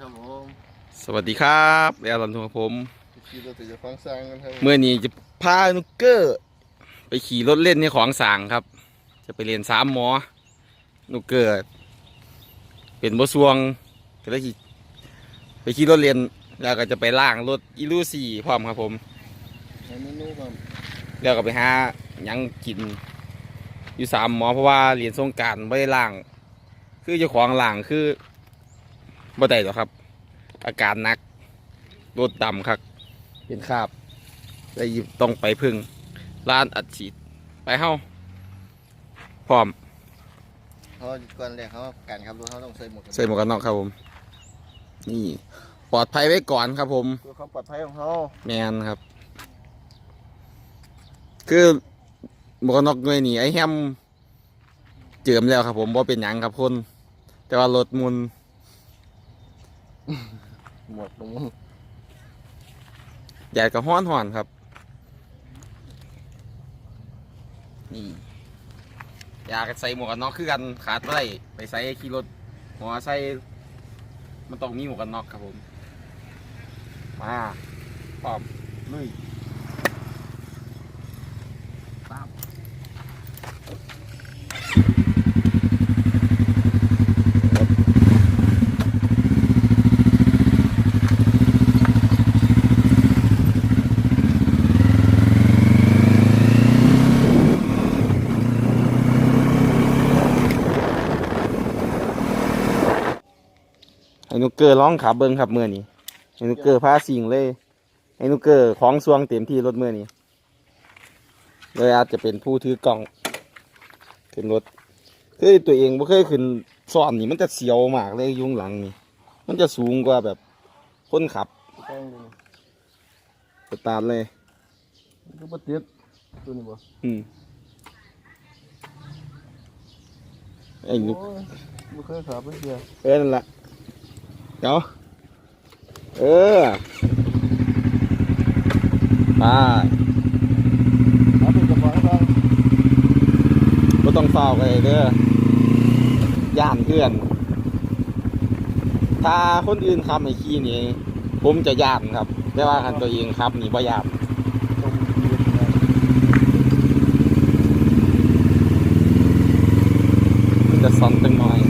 ครับผมสวัสดีครับแอรอนทุกผมขี่รถติดจะฟังสร้างกันครับเมื่อนี้จะพานุกเกอร์ ไปขี่รถเล่นในของสางครับ จะไปเรียนสามหมอ นุกเกอร์เป็นบสวงก็เลยขี่ไปขี่รถเรียนแล้วก็จะไปล่างรถอีลูซี่พร้อมครับผมให้เมนูก่อนแล้วก็ไปหาหยังกิน อยู่สามหมอเพราะว่าเรียนสงกรารไม่ได้ล่าง คือเจ้าของล่างคือ บ่ได้หรอกครับ อาการหนักรถดำครับ เป็นคราบเลยต้องไปพึ่งร้านอัดฉีดไปเฮ้าพร้อมเขาก่อนแรกเขาการขับรถเขาต้องใส่หมวกกันใส่หมวกกันน็อกครับผม นี่ปลอดภัยไว้ก่อนครับ ผมเพื่อความปลอดภัยของเขาแมนครับ คือหมวกกันน็อกด้วยนี่ไอ้แฮมเจิมแล้วครับ ผมว่าเป็นหยังครับคนแต่ว่ารถมุน หมวกตรงแดดก็ห้อนห่อนครับ นี่ อยากใส่หมวกกันน็อกคือกันขาดไม่ได้ไปใส่ขี่รถหัวใส่มันต้องมีหมวกกันน็อกครับผม มาพร้อมลุยตา มให้นุกเกอร์ร้องขับเบิ้งครับเมื่อนี้ให้นุกเกอร์พาสิงเลยให้นุกเกอร์ของสวงเต็มที่รถเมื่อนี้เลยอาจจะเป็นผู้ถือกล่องขึ้นรถคือตัวเองไม่เคยขึ้นซ้อนนี่มันจะเสียวมากเลยอยุ่ข้างหลังนี่มันจะสูงกว่าแบบคนขับแป้งเลยสตาร์ทเลยก็ปฏิดตัวนี้บ่อืมไอ้นุกโอ้ยไม่เคยขับไม่เดียวเออนั่นแหละ เดี๋ยวเออไปขับเป็นกระบะบ้างก็ต้องเฝ้าไปเด้อย่านเพื่อน ถ้าคนอื่นขับไอ้ขี้นี่ ผมจะย่านครับ แต่ว่าคันตัวเองครับนี่บ่ย่าน ตรงยืนนะ มันจะซ่อนตั้งหน่อย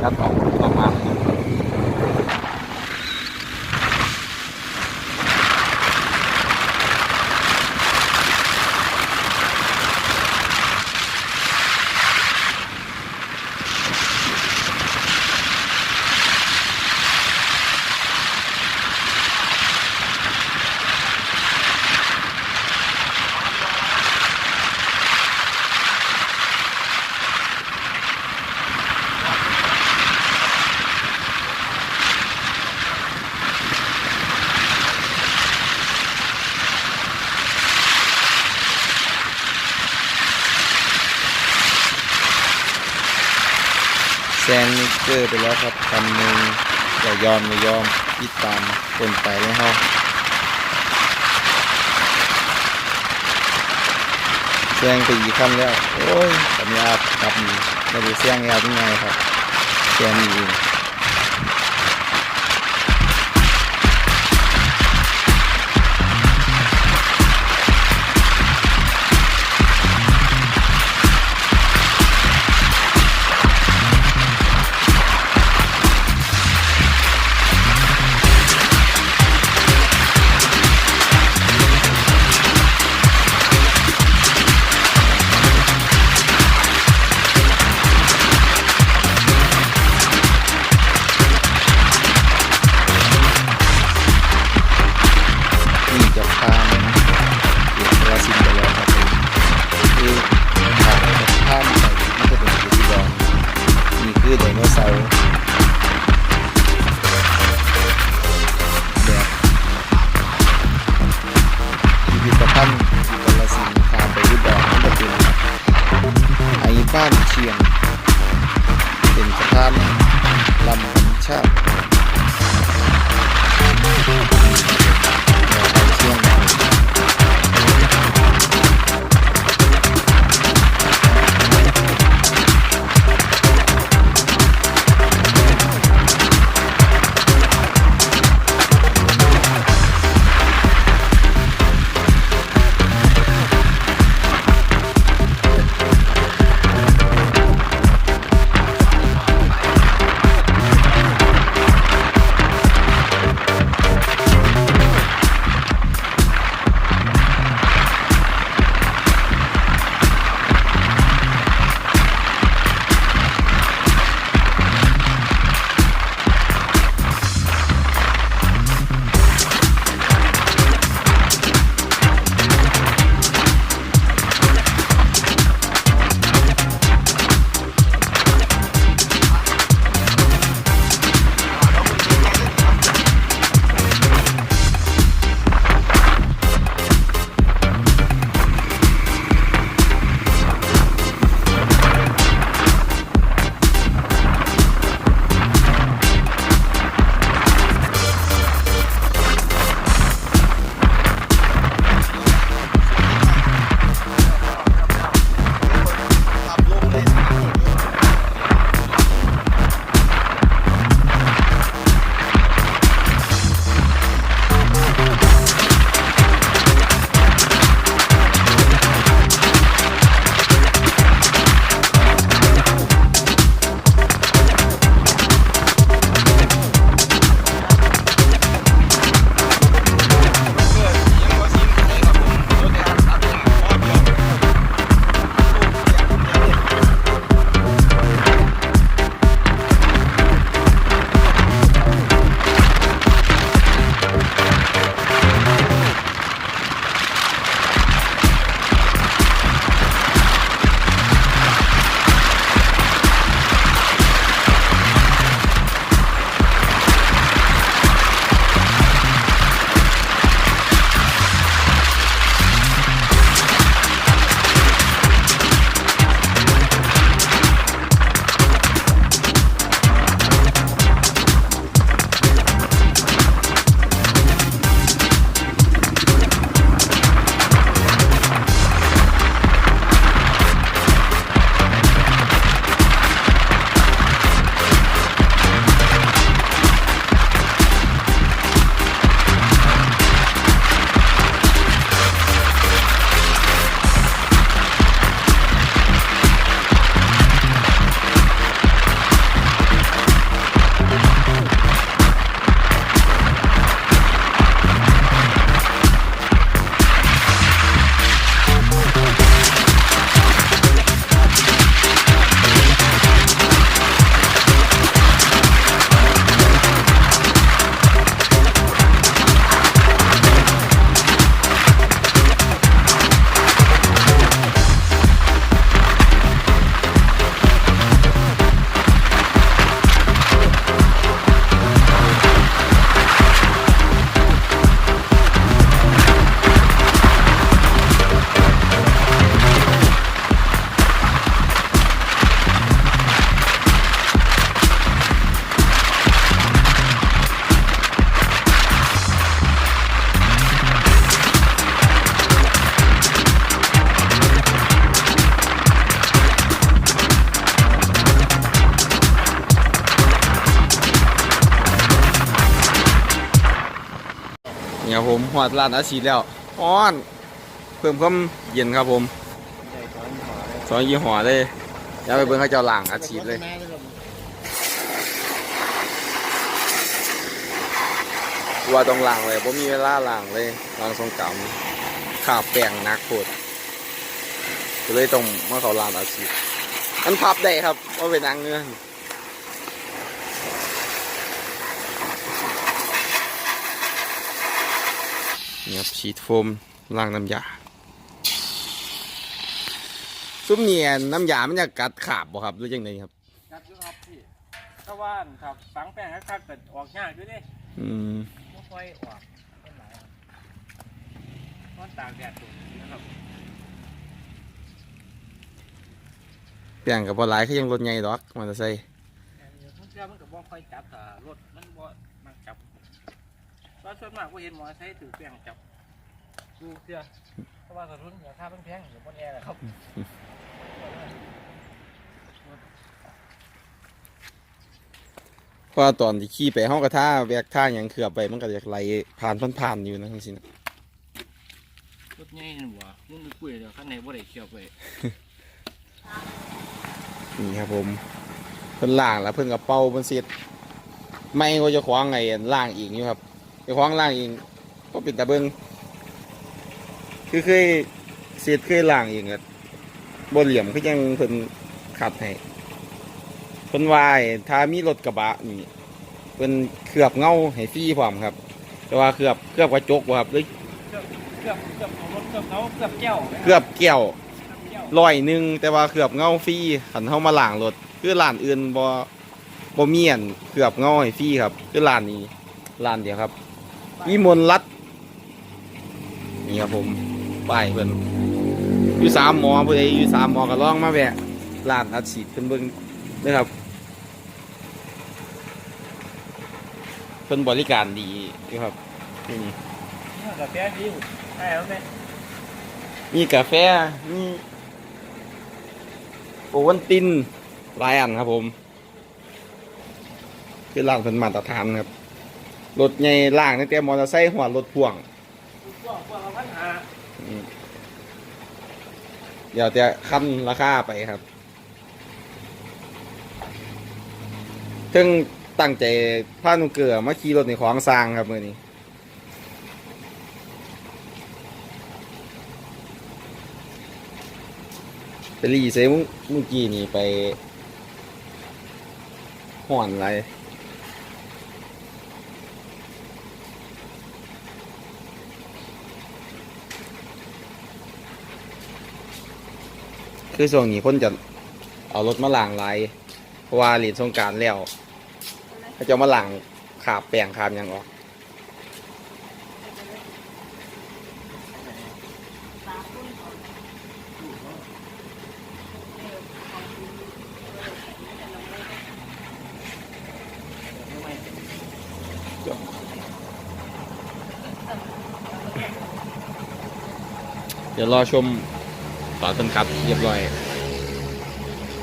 แล้วต่อต่อมาแซงนิกเกอร์ไปแล้วครับคันหนึ่งอย่ายอมอย่ายอมติดตามคนไปเลยครับแซงไปอีกคันแล้ว โอ้ยสัญญาครับไม่ได้แซงยาวยังไงครับแซงนี่เอง ไอ้ นี่ครับผมหอดร้านอาชีพแล้วอ้อน เพิ่มความเย็นครับผมซอยสองยี่ห้อเลยเดี๋ยวไปเบิ่งเขาเจ้าล่างอาชีพเลยว่าต้องล้างเลยผมมีเวลาล้างเลยล้างสงกรารขาบแป้งนักโคตรก็เลยต้องมาเขาลางอาชีพมันพับได้ครับว่าเป็นอังเนื้อน ครับฉีดโฟมล้างน้ำยาซุ้มเนียนน้ำยามันจะกัดขาบบ่ครับหรือยังไงครับจัดอยู่ครับพี่ถ้าว่าถ้าฝังแป้งคักๆก็ออกยากอยู่เดิอืมไม่ค่อยออกเป็นหลายครับเพราะตากแดดถูกนะครับแป้งกับบ่หลายคือยังรถใหญ่ดอกมันจะใส่อันนี้ทุกเรื่องมันก็บ่ค่อยจับแต่รถมันบ่ มักจับเพราะส่วนมากก็เห็นหมอใช้ถือแป้งจับดูเสื้อเพราะว่าสรุนราคาแพงๆอยู่บนแอร์แหละครับเพราะว่าตอนที่ขี่ไปห้องกระท่าแวกท่าหยังเขือบไปมันก็จะไหลผ่านผ่านๆอยู่นะทั้งสิ้นรถใหญ่นี่บ่มึงคุยเดี๋ยวข้างในบ่ได้เคี่ยวไปนี่ครับผมเพิ่นล่างแล้วเพิ่นกระเป๋าเพิ่นเสร็จไม่ก็จะคว้างไงล่างอีกอยู่ครับ จะคว้างล่างอีกก็เป็นตาเบิงคือเคยเสร็จเคยล่างอีกอะบ่เหลี่ยมคือยังเพิ่นขัดให้เพิ่นวาให้ถ้ามีรถกระบะนี่เพิ่นเคลือบเงาให้ฟรีพร้อมครับ แต่ว่าเคลือบเคลือบกระจกบ่ครับหรือเกือบเกือบเกือบของรถเกือบเขาเกือบแก้วนะเคลือบแก้วเกือบแก้วร้อยหนึ่งแต่ว่าเคลือบเงาฟรีขันเข้ามาล้างรถคือร้านอื่นบ่บ่มีอันเคลือบเงาให้ฟรีครับ คือร้านนี้ร้านเดียวครับ วิมลรัตนี่ครับผมป้ายเพิ่นอยู่สามหมอผู้ใดอยู่สามหมอก็ลองมาแวะร้านอัดฉีดเพิ่นเบิ่งเด้อครับเพิ่นบริการดีอยู่ครับที่นี่กาแฟดีอยู่ใช่ไหมมีกาแฟมีโอวันตินหลายอันครับผม คือล่างเป็นมาตรฐานครับ รถใหญ่ล่างตั้งแต่มอเตอร์ไซค์หัวรถพ่วงพวกพวกเราพันหาอืมเดี๋ยวจะขั้นราคาไปครับถึงตั้งใจพาหนุเกลือมาขี่รถในของสร้างครับมือนี้ ไปรีเซเมื่อกี้นี่ไปห่อนอะไร คือช่วงนี้คนจะเอารถมาล้างไรเพราะว่าเหรียญสงกรารแล้วเขาจะมาล้างขาบแปลงขาบหยังออก เดี๋ยวรอชม ตอนเพิ่นคัดเรียบร้อย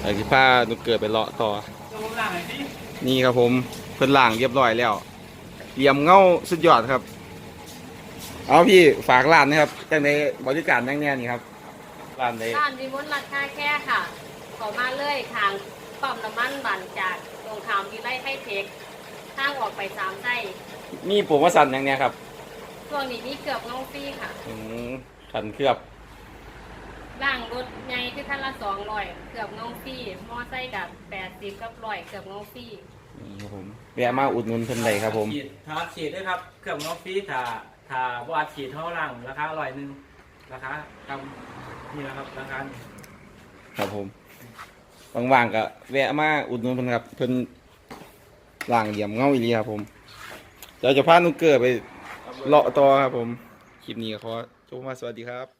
เดี๋ยวสิพานุกเกิดไปเลาะต่อจะลงล่างไหนสินี่ครับผมเพิ่นล่างเรียบร้อยแล้วเหลี่ยมเงาสุดยอดครับ เอาพี่ฝากร้านนะครับจังในบริการแน่งแน่นี่ครับร้านในร้านวิมลรัตน์ท่าแค่ค่ะขอมาเลยทางปั๊มน้ำมันบันจากตรงขามวิไลไทเทคทางออกไปสามไส้มีโปรโมชั่นอย่างเนี้ยครับช่วงนี้มีเกือบน้องฟรีค่ะอืมขันเคลือบ ล่างรถใหญ่คือคันละสองร้อยเกือบน้องฟรีมอไซค์กับแปดสิบกับร้อยเกือบน้องฟรีนี่ครับผมแวะมาอุดหนุนเพิ่นเลยครับผมฉีดถ้าฉีดด้วยครับ เครื่องน้องฟรีถ้าถ้าบ่อัดฉีดเท่าล่างราคาร้อยหนึ่งราคาทำนี่นะครับราคาครับผมว่างๆก็แวะมาอุดหนุนเพิ่นครับเพิ่นล่างเหลี่ยมเงาอีหลีครับผมเดี๋ยวจะพานุกเกิดไปเลาะต่อครับผมคลิปนี้ก็ขอจบมาสวัสดีครับ